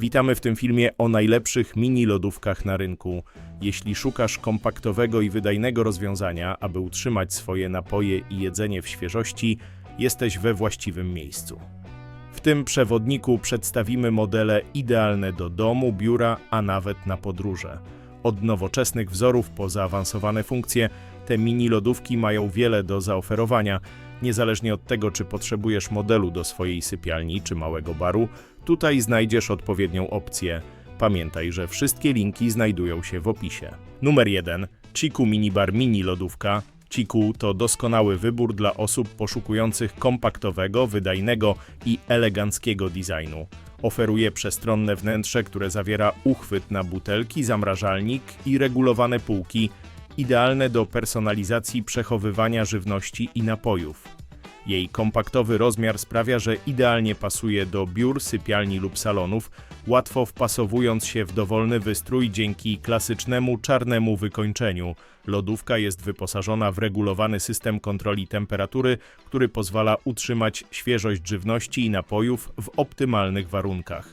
Witamy w tym filmie o najlepszych mini lodówkach na rynku. Jeśli szukasz kompaktowego i wydajnego rozwiązania, aby utrzymać swoje napoje i jedzenie w świeżości, jesteś we właściwym miejscu. W tym przewodniku przedstawimy modele idealne do domu, biura, a nawet na podróże. Od nowoczesnych wzorów po zaawansowane funkcje, te mini lodówki mają wiele do zaoferowania. Niezależnie od tego, czy potrzebujesz modelu do swojej sypialni czy małego baru, tutaj znajdziesz odpowiednią opcję. Pamiętaj, że wszystkie linki znajdują się w opisie. Numer 1. Chiku Minibar Mini Lodówka. Chiku to doskonały wybór dla osób poszukujących kompaktowego, wydajnego i eleganckiego designu. Oferuje przestronne wnętrze, które zawiera uchwyt na butelki, zamrażalnik i regulowane półki, idealne do personalizacji przechowywania żywności i napojów. Jej kompaktowy rozmiar sprawia, że idealnie pasuje do biur, sypialni lub salonów, łatwo wpasowując się w dowolny wystrój dzięki klasycznemu czarnemu wykończeniu. Lodówka jest wyposażona w regulowany system kontroli temperatury, który pozwala utrzymać świeżość żywności i napojów w optymalnych warunkach.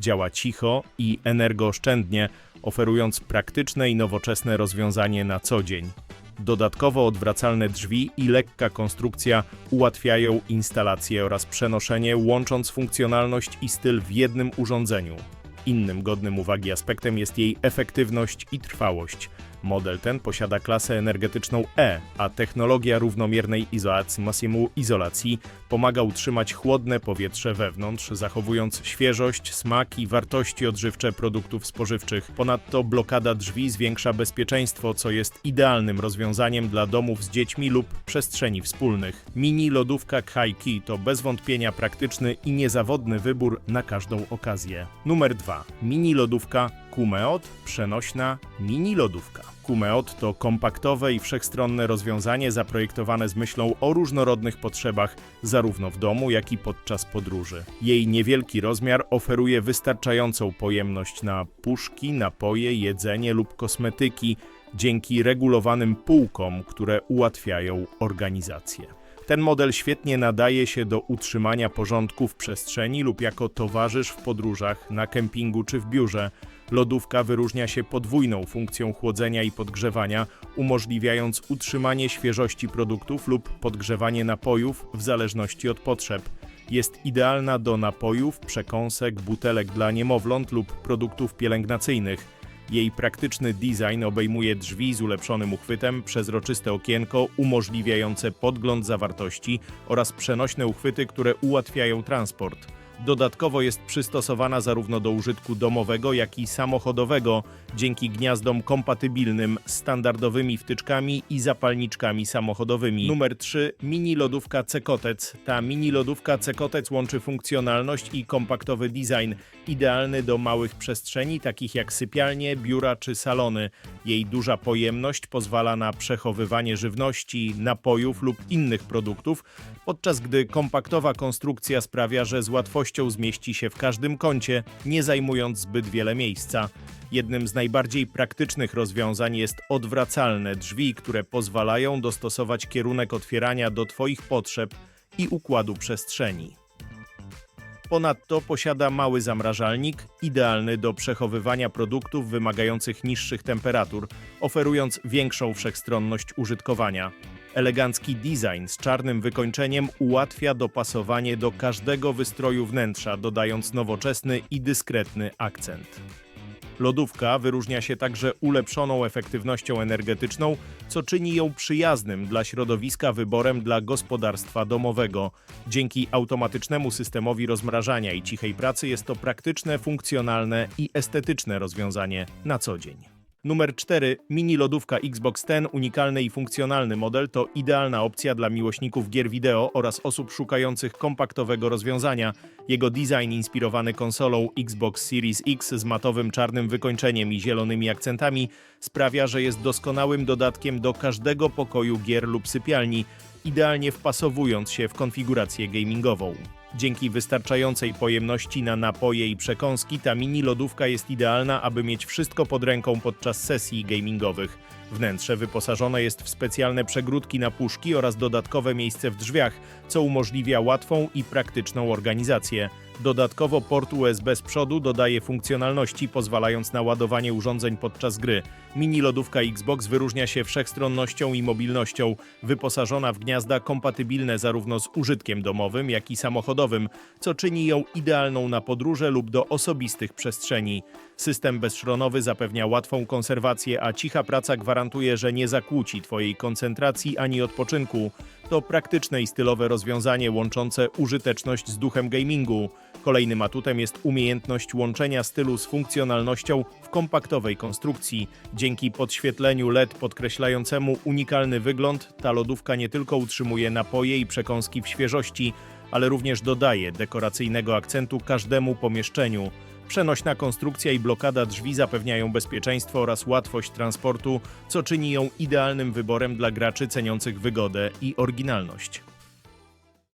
Działa cicho i energooszczędnie, oferując praktyczne i nowoczesne rozwiązanie na co dzień. Dodatkowo odwracalne drzwi i lekka konstrukcja ułatwiają instalację oraz przenoszenie, łącząc funkcjonalność i styl w jednym urządzeniu. Innym godnym uwagi aspektem jest jej efektywność i trwałość. Model ten posiada klasę energetyczną E, a technologia równomiernej izolacji Massimu izolacji pomaga utrzymać chłodne powietrze wewnątrz, zachowując świeżość, smak i wartości odżywcze produktów spożywczych. Ponadto blokada drzwi zwiększa bezpieczeństwo, co jest idealnym rozwiązaniem dla domów z dziećmi lub przestrzeni wspólnych. Mini lodówka Kaiki to bez wątpienia praktyczny i niezawodny wybór na każdą okazję. Numer 2. Mini lodówka Kumeot przenośna mini lodówka. Kumeot to kompaktowe i wszechstronne rozwiązanie zaprojektowane z myślą o różnorodnych potrzebach zarówno w domu, jak i podczas podróży. Jej niewielki rozmiar oferuje wystarczającą pojemność na puszki, napoje, jedzenie lub kosmetyki dzięki regulowanym półkom, które ułatwiają organizację. Ten model świetnie nadaje się do utrzymania porządku w przestrzeni lub jako towarzysz w podróżach, na kempingu czy w biurze. Lodówka wyróżnia się podwójną funkcją chłodzenia i podgrzewania, umożliwiając utrzymanie świeżości produktów lub podgrzewanie napojów w zależności od potrzeb. Jest idealna do napojów, przekąsek, butelek dla niemowląt lub produktów pielęgnacyjnych. Jej praktyczny design obejmuje drzwi z ulepszonym uchwytem, przezroczyste okienko umożliwiające podgląd zawartości oraz przenośne uchwyty, które ułatwiają transport. Dodatkowo jest przystosowana zarówno do użytku domowego, jak i samochodowego, dzięki gniazdom kompatybilnym z standardowymi wtyczkami i zapalniczkami samochodowymi. Numer 3. Mini lodówka Cekotec. Ta mini lodówka Cekotec łączy funkcjonalność i kompaktowy design, idealny do małych przestrzeni, takich jak sypialnie, biura czy salony. Jej duża pojemność pozwala na przechowywanie żywności, napojów lub innych produktów, podczas gdy kompaktowa konstrukcja sprawia, że z łatwością zmieści się w każdym kącie, nie zajmując zbyt wiele miejsca. Jednym z najbardziej praktycznych rozwiązań jest odwracalne drzwi, które pozwalają dostosować kierunek otwierania do Twoich potrzeb i układu przestrzeni. Ponadto posiada mały zamrażalnik, idealny do przechowywania produktów wymagających niższych temperatur, oferując większą wszechstronność użytkowania. Elegancki design z czarnym wykończeniem ułatwia dopasowanie do każdego wystroju wnętrza, dodając nowoczesny i dyskretny akcent. Lodówka wyróżnia się także ulepszoną efektywnością energetyczną, co czyni ją przyjaznym dla środowiska wyborem dla gospodarstwa domowego. Dzięki automatycznemu systemowi rozmrażania i cichej pracy jest to praktyczne, funkcjonalne i estetyczne rozwiązanie na co dzień. Numer 4. Mini lodówka Xbox Ten, unikalny i funkcjonalny model, to idealna opcja dla miłośników gier wideo oraz osób szukających kompaktowego rozwiązania. Jego design inspirowany konsolą Xbox Series X z matowym czarnym wykończeniem i zielonymi akcentami sprawia, że jest doskonałym dodatkiem do każdego pokoju gier lub sypialni, idealnie wpasowując się w konfigurację gamingową. Dzięki wystarczającej pojemności na napoje i przekąski, ta mini lodówka jest idealna, aby mieć wszystko pod ręką podczas sesji gamingowych. Wnętrze wyposażone jest w specjalne przegródki na puszki oraz dodatkowe miejsce w drzwiach, co umożliwia łatwą i praktyczną organizację. Dodatkowo port USB z przodu dodaje funkcjonalności pozwalając na ładowanie urządzeń podczas gry. Mini lodówka Xbox wyróżnia się wszechstronnością i mobilnością, wyposażona w gniazda kompatybilne zarówno z użytkiem domowym, jak i samochodowym, co czyni ją idealną na podróże lub do osobistych przestrzeni. System bezszronowy zapewnia łatwą konserwację, a cicha praca gwarantuje, że nie zakłóci Twojej koncentracji ani odpoczynku. To praktyczne i stylowe rozwiązanie łączące użyteczność z duchem gamingu. Kolejnym atutem jest umiejętność łączenia stylu z funkcjonalnością w kompaktowej konstrukcji. Dzięki podświetleniu LED podkreślającemu unikalny wygląd, ta lodówka nie tylko utrzymuje napoje i przekąski w świeżości, ale również dodaje dekoracyjnego akcentu każdemu pomieszczeniu. Przenośna konstrukcja i blokada drzwi zapewniają bezpieczeństwo oraz łatwość transportu, co czyni ją idealnym wyborem dla graczy ceniących wygodę i oryginalność.